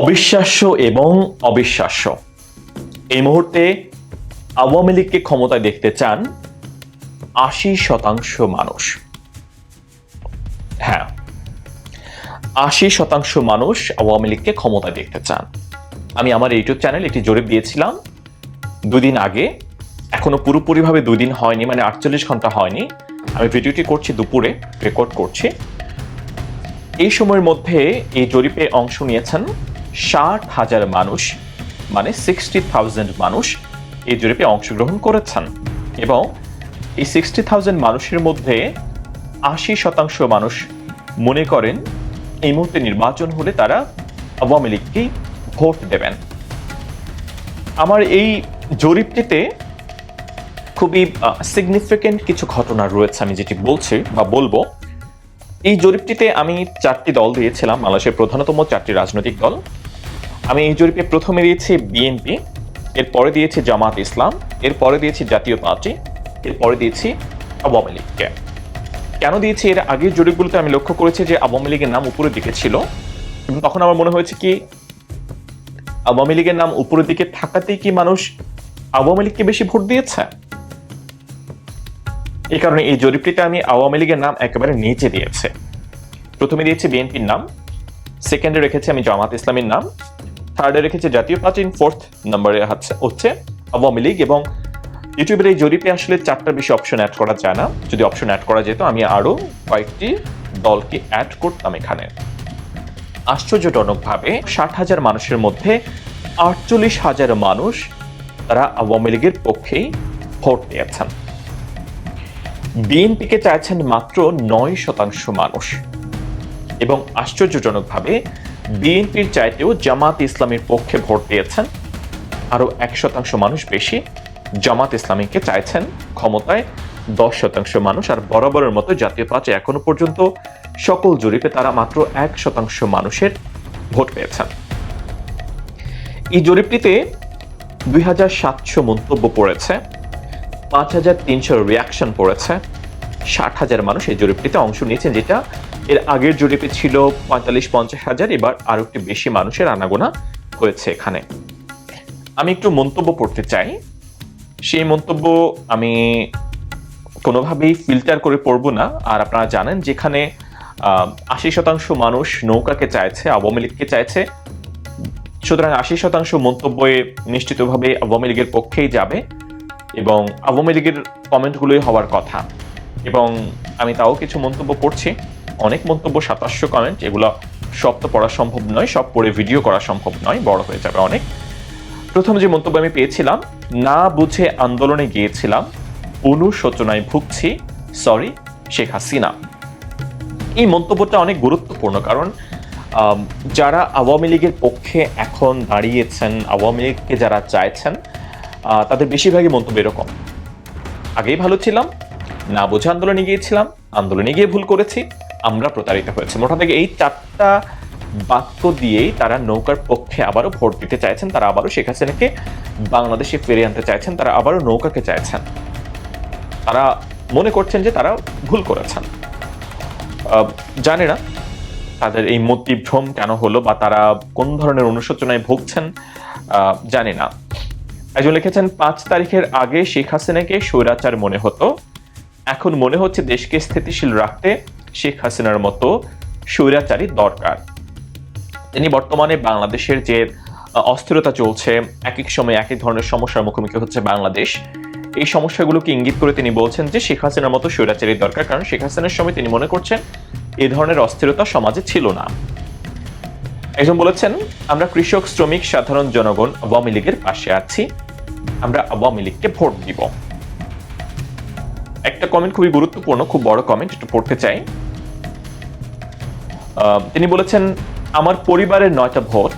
অবিশ্বাস্য এবং অবিশ্বাস্য। এই মুহূর্তে আওয়ামী লীগকে ক্ষমতায় দেখতে চান আশি শতাংশ মানুষ। হ্যাঁ আশি শতাংশ মানুষ আওয়ামী লীগকে ক্ষমতায় দেখতে চান। আমি আমার ইউটিউব চ্যানেল একটি জরিপ দিয়েছিলাম দুদিন আগে। এখনও পুরোপুরিভাবে দুই দিন হয়নি মানে আটচল্লিশ ঘণ্টা হয়নি। আমি ভিডিওটি করছি দুপুরে, রেকর্ড করছি। এই সময়ের মধ্যে এই জরিপে অংশ নিয়েছেন ষাট হাজার মানুষ মানে সিক্সটি থাউজেন্ড মানুষ এই জরিপে অংশগ্রহণ করেছেন। এবং এই সিক্সটি থাউজেন্ড মানুষের মধ্যে আশি শতাংশ মানুষ মনে করেন এই মুহূর্তে নির্বাচন হলে তারা আওয়ামী লীগকেই ভোট দেবেন। আমার এই জরিপটিতে খুবই সিগনিফিকেন্ট কিছু ঘটনা রয়েছে আমি যেটি বলছি বা বলব। এই জরিপটিতে আমি চারটি দল দিয়েছিলাম, বাংলাদেশের প্রধানতম চারটি রাজনৈতিক দল। আমি এই জরিপে প্রথমে দিয়েছি বিএনপি, এরপরে দিয়েছি জামাত ইসলাম, এরপরে দিয়েছি জাতীয় পার্টি, এরপরে দিয়েছি আওয়ামী লীগকে। কেন দিয়েছি? এর আগের জরিপগুলোতে আমি লক্ষ্য করেছি যে আওয়ামী লীগের নাম উপরের দিকে ছিল এবং তখন আমার মনে হয়েছে কি, আওয়ামী লীগের নাম উপরের দিকে থাকাতেই কি মানুষ আওয়ামী লীগকে বেশি ভোট দিয়েছে? এই কারণে এই জরিপটিতে আমি আওয়ামী লীগের নাম একেবারে নিচে দিয়েছে। প্রথমে দিয়েছি বিএনপির নাম সেকেন্ডে রেখেছি আমি জামাত ইসলামের নাম থার্ডে রেখেছি জাতীয় প্রাচীন ফোর্থ নম্বরে হচ্ছে আওয়ামী লীগ এবং ইউটিউবের এই জরিপে আসলে চারটার বেশি অপশন অ্যাড করা যায় না। যদি অপশন অ্যাড করা যেত, আমি আরও কয়েকটি দলকে অ্যাড করতাম এখানে। আশ্চর্যজনকভাবে ষাট হাজার মানুষের মধ্যে আটচল্লিশ হাজার মানুষ তারা আওয়ামী লীগের পক্ষেই ভোট দিয়েছেন। বিএনপিকে চাইছেন মাত্র নয় শতাংশ মানুষ। এবং আশ্চর্যজনকভাবে বিএনপির চাইতেও জামাত ইসলামের পক্ষে ভোট দিয়েছেন। আরও এক শতাংশ মানুষ বেশি জামাত ইসলামীকে চাইছেন ক্ষমতায়। দশ শতাংশ মানুষ আর বরাবরের মতো জাতীয় পার্টি এখনও পর্যন্ত সকল জরিপে তারা মাত্র এক শতাংশ মানুষের ভোট পেয়েছেন। এই জরিপটিতে দুই হাজার সাতশো মন্তব্য পড়েছে, পাঁচ হাজার তিনশো রিয়াকশন পড়েছে ষাট হাজার মানুষ এই জরিপটিতে অংশ নিয়েছেন, যেটা এর আগের জরিপে ছিল পঁয়তাল্লিশ, পঞ্চাশ হাজার, এবার আরও একটু বেশি মানুষের আনাগোনা হয়েছে এখানে। আমি একটু মন্তব্য পড়তে চাই। সেই মন্তব্য আমি কোনোভাবেই ফিল্টার করে পড়ব না। আর আপনারা জানেন যেখানে আশি শতাংশ মানুষ নৌকাকে চাইছে, আওয়ামী লীগকে চাইছে, সুতরাং আশি শতাংশ মন্তব্যে নিশ্চিতভাবে আওয়ামী লীগের পক্ষেই যাবে এবং আওয়ামী লীগের কমেন্টগুলোই হওয়ার কথা। এবং আমি তাও কিছু মন্তব্য পড়ছি অনেক মন্তব্য সাতাশশো কমেন্ট এগুলো সব তো পড়া সম্ভব নয়, সব পড়ে ভিডিও করা সম্ভব নয়, বড় হয়ে যাবে অনেক। প্রথম যে মন্তব্য আমি পেয়েছিলাম, না বুঝে আন্দোলনে গিয়েছিলাম, অনুশোচনায় ভুগছি সরি শেখ হাসিনা। এই মন্তব্যটা অনেক গুরুত্বপূর্ণ কারণ যারা আওয়ামী লীগের পক্ষে এখন দাঁড়িয়েছেন, আওয়ামী লীগকে যারা চাইছেন তাদের বেশিরভাগই মন্তব্য এরকম। আগেই ভালো ছিলাম না বুঝে আন্দোলনে গিয়েছিলাম, আন্দোলনে গিয়ে ভুল করেছি, আমরা প্রতারিত হয়েছি। মোটা থেকে এই চারটা বাক্য দিয়েই তারা নৌকার পক্ষে আবারও ভোট দিতে চাইছেন, তারা আবারও শেখ হাসিনাকে বাংলাদেশে ফিরিয়ে আনতে চাইছেন, তারা আবারও নৌকাকে চাইছেন। তারা মনে করছেন যে তারা ভুল করেছেন। জানে না তাদের এই মতিভ্রম কেন হলো বা তারা কোন ধরনের অনুশোচনায় ভুগছেন জানি না। একজন লিখেছেন, পাঁচ তারিখের আগে শেখ হাসিনাকে স্বৈরাচার মনে হতো এখন মনে হচ্ছে দেশকে স্থিতিশীল রাখতে শেখ হাসিনার মতো স্বৈরাচারী দরকার। তিনি বর্তমানে বাংলাদেশের যে অস্থিরতা চলছে, এক এক সময় এক এক ধরনের সমস্যার মুখোমুখি হচ্ছে বাংলাদেশ। এই সমস্যাগুলোকে ইঙ্গিত করে তিনি বলছেন যে, শেখ হাসিনার মতো স্বৈরাচারী দরকার, কারণ শেখ হাসিনার সময় তিনি মনে করছেন এ ধরনের অস্থিরতা সমাজে ছিল না। একজন বলেছেন, আমরা কৃষক, শ্রমিক, সাধারণ জনগণ আওয়ামী লীগের পাশে আছি। আমরা আওয়ামী লীগকে ভোট দিব। একটা কমেন্ট খুবই গুরুত্বপূর্ণ, খুব বড় কমেন্ট একটু পড়তে চাই। তিনি বলেছেন, আমার পরিবারের নয়টা ভোট,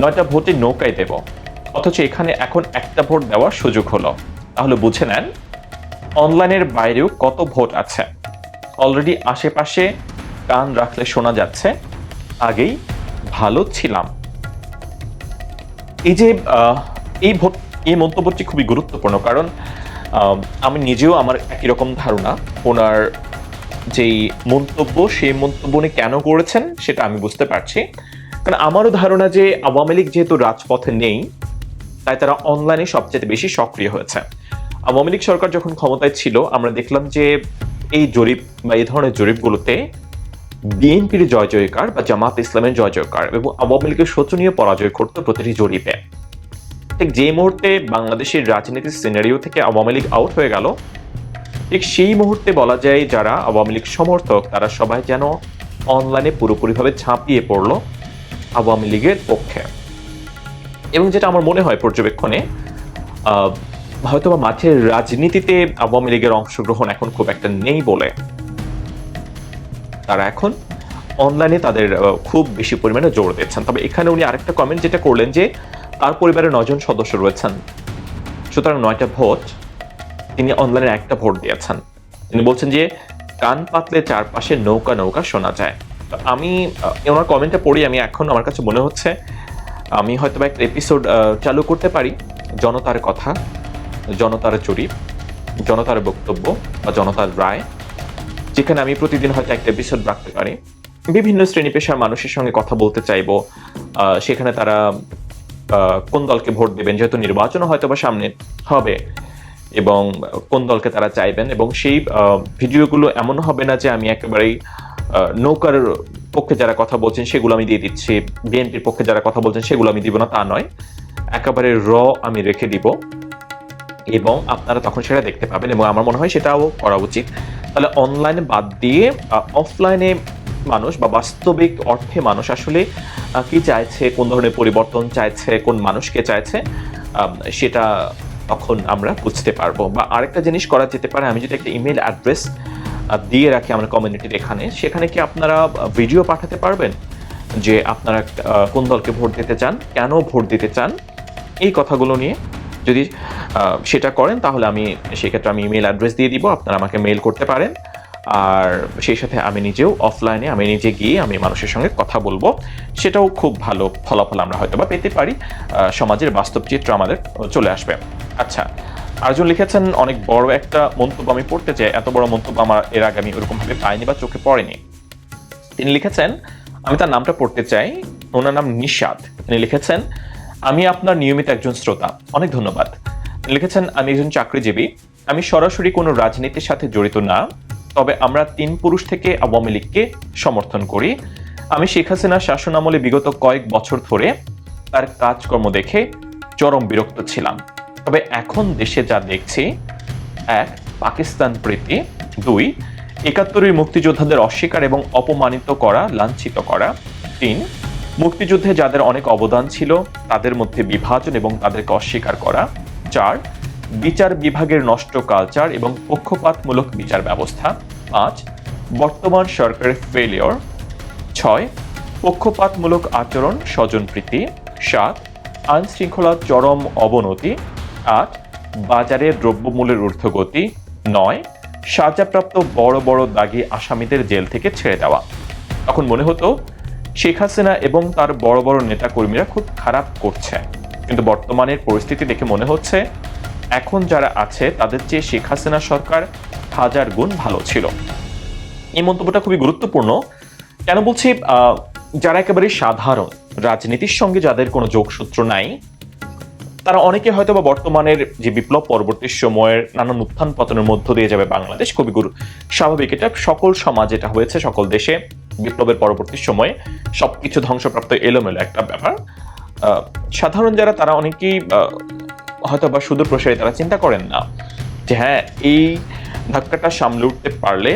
নয়টা ভোটে নৌকায় দেব। অথচ এখানে এখন একটা ভোট দেওয়ার সুযোগ হলো। তাহলে বুঝে নেন, অনলাইনের বাইরেও কত ভোট আছে। অলরেডি আশেপাশে কান রাখলে শোনা যাচ্ছে, আগেই ভালো ছিলাম। এই যে এই ভোট, এই মন্তব্যটি খুবই গুরুত্বপূর্ণ, কারণ আমি নিজেও আমার একই রকম ধারণা। ওনার যেই মন্তব্য, সেই মন্তব্য উনি কেন করেছেন সেটা আমি বুঝতে পারছি। কারণ আমারও ধারণা যে আওয়ামী লীগ যেহেতু রাজপথে নেই, তাই তারা অনলাইনে সবচেয়ে বেশি সক্রিয় হয়েছে। আওয়ামী লীগ সরকার যখন ক্ষমতায় ছিল, আমরা দেখলাম যে এই জরিপ বা এই ধরনের জরিপগুলোতে বিএনপির জয় জয়কার বা জামাত ইসলামের জয় জয়কার এবং আওয়ামী লীগের শোচনীয় পরাজয় করতো প্রতিটি জরিপে। ঠিক যে মুহূর্তে বাংলাদেশের রাজনীতির সিনারিও থেকে আওয়ামী লীগ আউট হয়ে গেল, ঠিক সেই মুহূর্তে বলা যায় যারা আওয়ামী লীগ সমর্থক, তারা সবাই যেন অনলাইনে পুরোপুরিভাবে ঝাঁপিয়ে পড়ল আওয়ামী লীগের পক্ষে। এবং যেটা আমার মনে হয় পর্যবেক্ষণে হয়তো বা মাঠের রাজনীতিতে আওয়ামী লীগের অংশগ্রহণ এখন খুব একটা নেই বলে। তারা এখন অনলাইনে তাদের খুব বেশি পরিমাণে জোর দিচ্ছেন। তবে এখানে উনি আরেকটা কমেন্ট যেটা করলেন যে তার পরিবারে নজন সদস্য রয়েছেন। সুতরাং নয়টা ভোট তিনি অনলাইনে একটা ভোট দিয়েছেন। তিনি বলছেন যে, কান পাতলে চারপাশে নৌকা নৌকা শোনা যায়। আমি ওনার কমেন্টটা পড়ি, আমি এখন আমার কাছে মনে হচ্ছে, আমি হয়তো একটা এপিসোড চালু করতে পারি, জনতার কথা, জনতার জরিপ জনতার বক্তব্য বা জনতার রায়, যেখানে আমি প্রতিদিন হয়তো একটা এপিসোড রাখতে পারি। বিভিন্ন শ্রেণি পেশার মানুষের সঙ্গে কথা বলতে চাইব সেখানে তারা কোন দলকে ভোট দেবেন? যেহেতু নির্বাচনও হয়তো বা সামনে হবে এবং কোন দলকে তারা চাইবেন এবং সেই ভিডিওগুলো এমন হবে না যে আমি একেবারেই নৌকার পক্ষে যারা কথা বলছেন সেগুলো আমি দিয়ে দিচ্ছি, বিএনপির পক্ষে যারা কথা বলছেন সেগুলো আমি দিব না, তা নয়। একেবারে র আমি রেখে দিব এবং আপনারা তখন সেটা দেখতে পাবেন এবং আমার মনে হয় সেটাও করা উচিত। তাহলে অনলাইনে বাদ দিয়ে অফলাইনে মানুষ বা বাস্তবিক অর্থে মানুষ আসলে কি চাইছে, কোন ধরনের পরিবর্তন চাইছে, কোন মানুষকে চাইছে সেটা তখন আমরা বুঝতে পারব। বা আরেকটা জিনিস করা যেতে পারে, আমি যদি একটা ইমেল অ্যাড্রেস দিয়ে রাখি আমার কমিউনিটির এখানে, সেখানে কি আপনারা ভিডিও পাঠাতে পারবেন? যে আপনারা কোন দলকে ভোট দিতে চান, কেন ভোট দিতে চান? এই কথাগুলো নিয়ে যদি সেটা করেন, তাহলে আমি, সেক্ষেত্রে আমি ইমেল অ্যাড্রেস দিয়ে দিব, আপনারা আমাকে মেল করতে পারেন। আর সেই সাথে আমি নিজেও অফলাইনে আমি নিজে গিয়ে আমি মানুষের সঙ্গে কথা বলব। সেটাও খুব ভালো ফলাফল আমরা হয়তো বা পেতে পারি। সমাজের বাস্তব চিত্র আমাদের চলে আসবে। আচ্ছা আরেকজন লিখেছেন, অনেক বড় একটা মন্তব্য আমি পড়তে চাই। এত বড় মন্তব্য আমার এর আগে আমি ওরকমভাবে পাইনি বা চোখে পড়েনি। তিনি লিখেছেন, আমি তার নামটা পড়তে চাই। ওনার নাম নিশাদ তিনি লিখেছেন, আমি আপনার নিয়মিত একজন শ্রোতা। অনেক ধন্যবাদ। লিখেছেন, আমি একজন চাকরিজীবী। আমি সরাসরি কোনো রাজনীতির সাথে জড়িত না। তবে আমরা তিন পুরুষ থেকে আওয়ামী লীগকে সমর্থন করি। আমি শেখ হাসিনার শাসনামলে বিগত কয়েক বছর ধরে তার কাজকর্ম দেখে চরম বিরক্ত ছিলাম। তবে এখন দেশে যা দেখছি, এক, পাকিস্তান প্রীতি, দুই, একাত্তরের মুক্তিযোদ্ধাদের অস্বীকার এবং অপমানিত করা, লাঞ্ছিত করা, তিন, মুক্তিযুদ্ধে যাদের অনেক অবদান ছিল, তাদের মধ্যে বিভাজন এবং তাদেরকে অস্বীকার করা, চার বিচার বিভাগের নষ্ট কালচার এবং পক্ষপাতমূলক বিচার ব্যবস্থা। পাঁচ, বর্তমান সরকারের ফেলিওর ছয়, পক্ষপাতমূলক আচরণ স্বজনপ্রীতি। সাত আইন শৃঙ্খলার চরম অবনতি। আট, বাজারে দ্রব্যমূল্যের ঊর্ধ্বগতি। নয়, সাজাপ্রাপ্ত বড় বড় দাগি আসামিদের জেল থেকে ছেড়ে দেওয়া। তখন মনে হতো, শেখ হাসিনা এবং তার বড় বড় নেতাকর্মীরা খুব খারাপ করছে। কিন্তু বর্তমানের পরিস্থিতি দেখে মনে হচ্ছে এখন যারা আছে, তাদের চেয়ে শেখ হাসিনা সরকার হাজার গুণ ভালো ছিল। এই মন্তব্যটা খুবই গুরুত্বপূর্ণ। কেন বলছি যারা একেবারে সাধারণ রাজনীতির সঙ্গে যাদের কোনো যোগসূত্র নাই, তারা অনেকে হয়তো বা বর্তমানের যে বিপ্লব পরবর্তী সময়ের নানান উত্থান পতনের মধ্য দিয়ে যাবে বাংলাদেশ, খুবই গুরু, স্বাভাবিক। এটা সকল সমাজ এটা হয়েছে, সকল দেশে বিপ্লবের পরবর্তী সময়ে সবকিছু ধ্বংসপ্রাপ্ত এলোমেলো একটা ব্যাপার। সাধারণ যারা, তারা অনেকেই হয়তো বা সুদূর প্রসারী তারা চিন্তা করেন না যে হ্যাঁ এই ধাক্কাটা সামলে উঠতে পারলে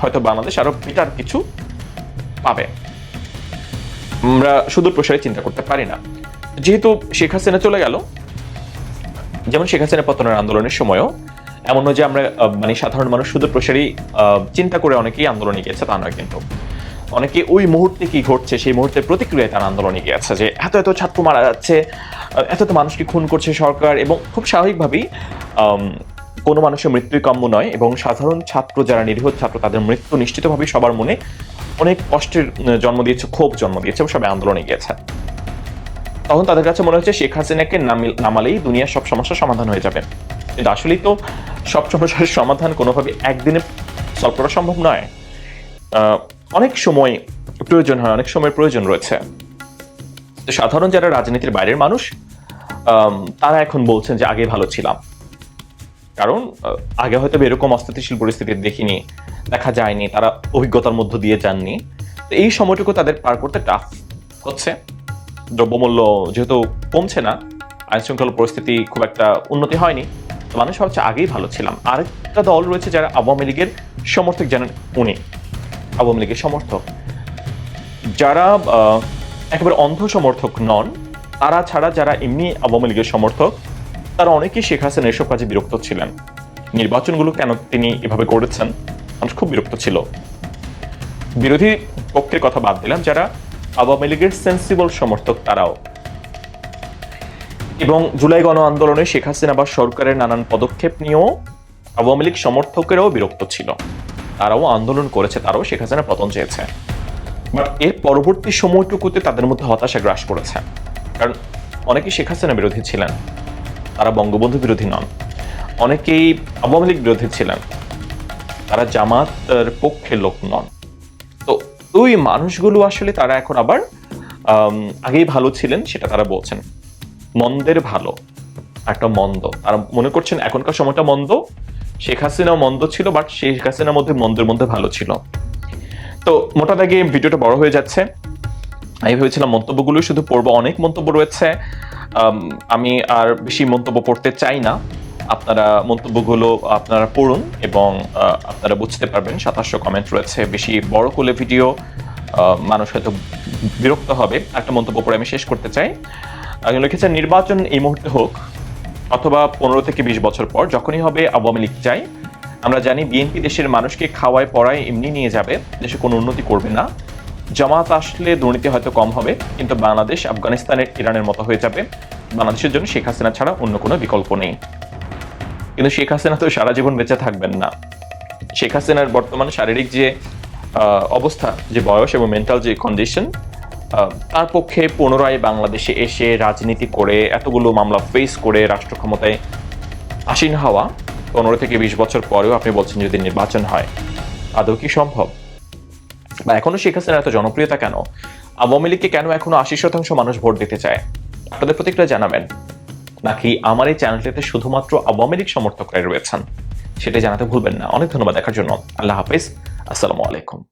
হয়তো বাংলাদেশ আরও বেটার কিছু পাবে। আমরা সুদূর প্রসারে চিন্তা করতে পারি না। যেহেতু শেখ হাসিনা চলে গেল, যেমন শেখ হাসিনা পতনের আন্দোলনের সময়ও এমন যে আমরা মানে সাধারণ মানুষ শুধু প্রসারী চিন্তা করে অনেকেই আন্দোলনে গিয়েছে তা নয় কিন্তু। অনেকে ওই মুহূর্তে কি ঘটছে, সেই মুহূর্তে প্রতিক্রিয়ায় তারা আন্দোলনে গিয়েছে যে এত এত ছাত্র মারা যাচ্ছে এত এত মানুষকে খুন করছে সরকার এবং খুব স্বাভাবিকভাবেই কোনো মানুষের মৃত্যুই কাম্য নয় এবং সাধারণ ছাত্র যারা নিরীহ ছাত্র তাদের মৃত্যু নিশ্চিতভাবেই সবার মনে অনেক কষ্টের জন্ম দিয়েছে, ক্ষোভ জন্ম দিয়েছে এবং সবাই আন্দোলনে গিয়েছে। তখন তাদের কাছে মনে হচ্ছে শেখ হাসিনাকে নামালেই দুনিয়ার সব সমস্যার সমাধান হয়ে যাবে। কিন্তু আসলেই তো সব সমস্যার সমাধান কোনোভাবে একদিনে সলভ করা সম্ভব নয়। অনেক সময় প্রয়োজন হয়, অনেক সময় প্রয়োজন রয়েছে। তো সাধারণ যারা রাজনীতির বাইরের মানুষ তারা এখন বলছেন যে, আগে ভালো ছিলাম। কারণ আগে হয়তো এরকম অস্থিতিশীল পরিস্থিতি দেখিনি, দেখা যায়নি, তারা অভিজ্ঞতার মধ্য দিয়ে যাননি। তো এই সময়টুকু তাদের পার করতে টাফ হচ্ছে দ্রব্যমূল্য যেহেতু কমছে না আইন শৃঙ্খলা পরিস্থিতি খুব একটা উন্নতি হয়নি। তো মানুষ ভাবছে, আগেই ভালো ছিলাম। আরেকটা দল রয়েছে যারা আওয়ামী লীগের সমর্থক জানেন উনি। আওয়ামী লীগের সমর্থক। যারা একেবারে অন্ধ সমর্থক নন, তারা ছাড়া যারা এমনি আওয়ামী লীগের সমর্থক, তারা অনেকেই শেখ হাসিনা এসব কাজে বিরক্ত ছিলেন। নির্বাচনগুলো কেন তিনি এভাবে করেছেন? মানুষ খুব বিরক্ত ছিল। বিরোধী পক্ষের কথা বাদ দিলাম, যারা আওয়ামী লীগের সেন্সিবল সমর্থক তারাও। এবং জুলাই গণ আন্দোলনে শেখ হাসিনা বা সরকারের নানান পদক্ষেপ নিয়েও আওয়ামী লীগ সমর্থকেরাও বিরক্ত ছিল। তারাও আন্দোলন করেছে, তারাও শেখ হাসিনা পতন চেয়েছে। বাট এর পরবর্তী সময়টুকুতে তাদের মধ্যে হতাশা গ্রাস করেছে। কারণ অনেকেই শেখ হাসিনা বিরোধী ছিলেন, তারা বঙ্গবন্ধু বিরোধী নন। অনেকেই আওয়ামী লীগ বিরোধী ছিলেন, তারা জামাতের পক্ষে লোক নন। তো ওই মানুষগুলো আসলে তারা এখন আবার আগেই ভালো ছিলেন, সেটা তারা বলছেন। মন্দের ভালো, একটা মন্দ। তারা মনে করছেন এখনকার সময়টা মন্দ শেখ হাসিনাও মন্দ ছিল বাট শেখ হাসিনার মধ্যে মন্দের মধ্যে ভালো ছিল। তো মোটা দাগে ভিডিওটা বড় হয়ে যাচ্ছে। আমি ভেবেছিলাম মন্তব্যগুলো শুধু পড়ব অনেক মন্তব্য রয়েছে। আম, আর বেশি মন্তব্য পড়তে চাই না। আপনারা মন্তব্যগুলো আপনারা পড়ুন এবং আপনারা বুঝতে পারবেন সাতাশশো কমেন্ট রয়েছে। বেশি বড় করলে ভিডিও মানুষ হয়তো বিরক্ত হবে। একটা মন্তব্য পড়ে আমি শেষ করতে চাই। লিখেছেন নির্বাচন এই মুহূর্তে হোক। অথবা পনেরো থেকে বিশ বছর পর যখনই হবে আওয়ামী লীগ চাই, আমরা জানি বিএনপি দেশের মানুষকে খাওয়ায়, পড়ায়, এমনি নিয়ে যাবে, দেশে কোনো উন্নতি করবে না। জামাত আসলে দুর্নীতি হয়তো কম হবে, কিন্তু বাংলাদেশ আফগানিস্তানের ইরানের মতো হয়ে যাবে। বাংলাদেশের জন্য শেখ হাসিনা ছাড়া অন্য কোনো বিকল্প নেই। কিন্তু শেখ হাসিনা তো সারা জীবন বেঁচে থাকবেন না। শেখ হাসিনার বর্তমান শারীরিক যে অবস্থা, যে বয়স এবং মেন্টাল যে কন্ডিশন তার পক্ষে পুনরায় বাংলাদেশে এসে রাজনীতি করে এতগুলো মামলা ফেস করে রাষ্ট্র ক্ষমতায় আসীন হওয়া পনেরো থেকে বিশ বছর পরেও আপনি বলছেন যদি নির্বাচন হয়, আদৌ কি সম্ভব? বা এখনও শেখ হাসিনার এত জনপ্রিয়তা কেন? আওয়ামী লীগকে কেন এখনও আশি শতাংশ মানুষ ভোট দিতে চায়? আপনাদের প্রতিক্রিয়া জানাবেন। নাকি আমার এই চ্যানেলটিতে শুধুমাত্র আওয়ামী লীগ সমর্থকরাই রয়েছেন? সেটা জানাতে ভুলবেন না। অনেক ধন্যবাদ দেখার জন্য। আল্লাহ হাফিজ। আসসালামু আলাইকুম।